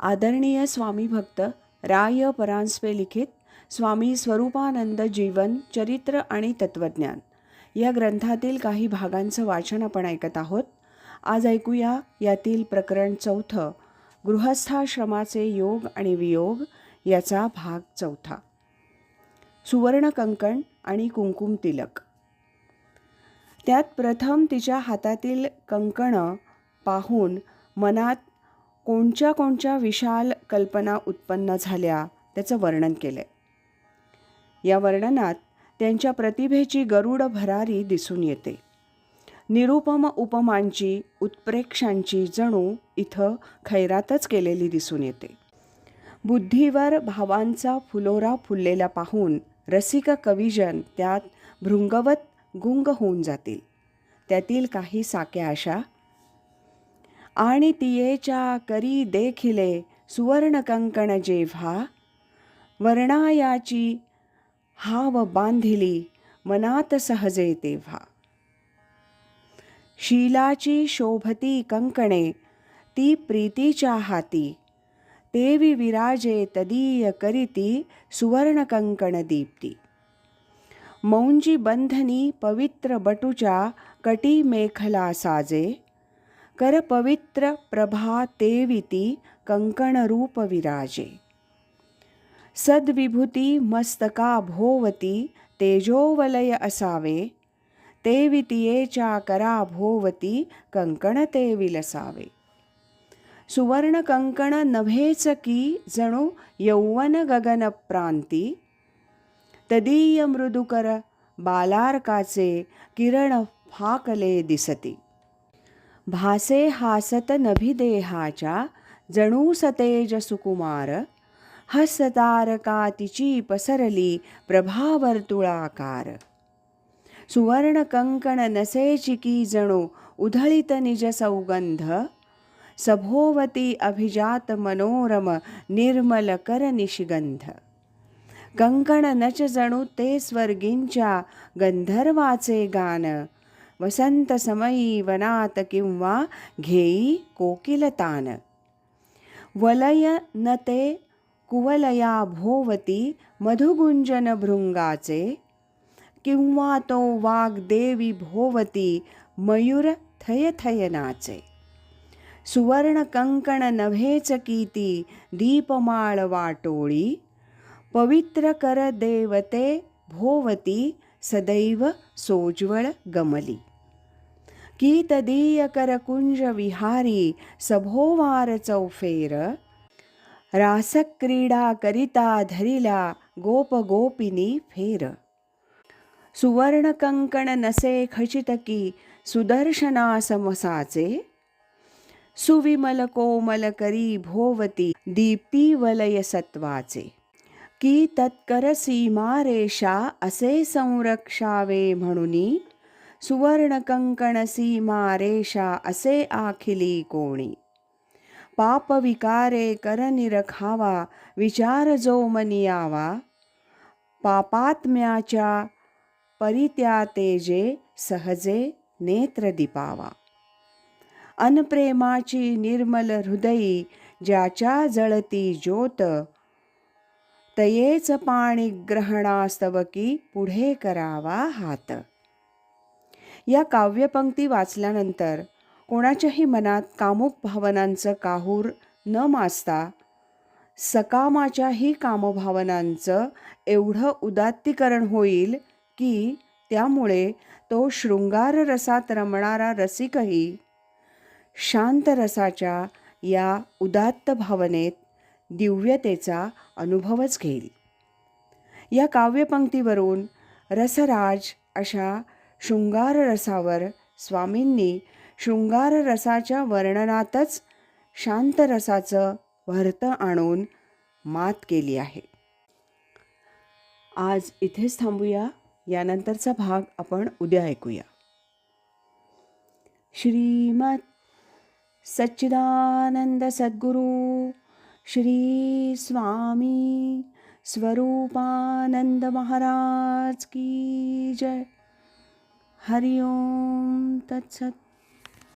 आदरणीय स्वामी भक्त राय परांजपे लिखित स्वामी स्वरूपानंद जीवन चरित्र आणि तत्त्वज्ञान या ग्रंथातील काही भागांचं वाचन आपण ऐकत आहोत. आज ऐकूया यातील प्रकरण चौथं गृहस्थाश्रमाचे योग आणि वियोग याचा भाग चौथा. सुवर्ण कंकण आणि कुंकुम तिलक. त्यात प्रथम तिच्या हातातील कंकणं पाहून मनात कोणच्या कोणच्या विशाल कल्पना उत्पन्न झाल्या त्याचं वर्णन केलं आहे या वर्णनात त्यांच्या प्रतिभेची गरुड भरारी दिसून येते. निरुपम उपमांची उत्प्रेक्षांची जणू इथं खैरातच केलेली दिसून येते. बुद्धीवर भावांचा फुलोरा फुललेला पाहून रसिक कविजन त्यात भृंगवत गुंग होऊन जातील. त्यातील काही साक्या अशा आणि तियेच्या करी देखिले सुवर्ण कंकण जेव्हा वर्णायाची हाव बांधिली मनात सहजे तेव्हा. शीलाची शोभती कंकणे ती प्रीतीच्या हाती देवी विराजे तदीय करीती सुवर्ण कंकण दीप्ती. मौंजी बंधनी पवित्र बटूच्या कटी मेखला साजे कर पवित्र प्रभा सद्विभूती मस्तका भोवती तेजोवलय असावे तेवितियेच्या करा भोवती कंकण विलसावे सुवर्ण नभेच की जणू यौवन गगन प्रांती तदीय मृदुकर बालार्काचे किरण फाकले दिसती। भासे हासत नभिदेहाच्या जणू सतेज सुकुमार। हसतारका तिची पसरली प्रभावर्तुळाकार। सुवर्ण कंकण नसेची की जणू उधळित निज सौगंध। सभोवती अभिजात मनोरम निर्मल कर निशिगंध। कंकण नच जणू ते स्वर्गींच्या गंधर्वाचे गान। वसंत समयी वनात किंवा घेई कोकिलतान वलय न ते कुवलया भोवती मधुगुंजन भृंगाचे किंवा तो वाग्देवी भोवती मयूर थयथयनाचे सुवर्ण कंकण नव्हेच कीती दीपमाळ वाटोळी पवित्र कर देवते भोवती सदैव सोज्वळ गमली की तदीय करकुंज विहारी सभोवार चौफेर। रासक्रीडा करिता धरिला गोप गोपिनी फेर। सुवर्ण कंकण नसे खचित की सुदर्शना समसाचे। सुविमल कोमल करी भोवती दीप्ती वलय सत्वाचे। की तत्कर सीमारेषा असे संरक्षावे म्हणुनी सुवर्ण कंकण असे आखिली कोणी. पाप विकारे कर निरखावा विचार जो मनियावा पापात्म्याच्या परित्यातेजे सहजे नेत्र दिपावा. अनप्रेमाची निर्मल हृदयी ज्याच्या जळती ज्योत तयेच पाणी ग्रहणास्तवकी पुढे करावा हात. या काव्यपंक्ती वाचल्यानंतर कोणाच्याही मनात कामुक भावनांचं काहूर न माजता सकामाच्याही कामभावनांचं एवढं उदात्तीकरण होईल की त्यामुळे तो शृंगार रसात रमणारा रसिकही शांत रसाच्या या उदात्त भावनेत दिव्यतेचा अनुभवच घेईल. या काव्यपंक्तीवरून रसराज अशा शृंगार रसावर स्वामींनी शृंगार रसाच्या वर्णनातच शांत रसाचं भरतं आणून मात केली आहे. आज इथेच थांबूया. यानंतरचा भाग आपण उद्या ऐकूया. श्रीमत सच्चिदानंद सद्गुरू श्री स्वामी स्वरूपानंद महाराज की जय. हरिओम तत्सत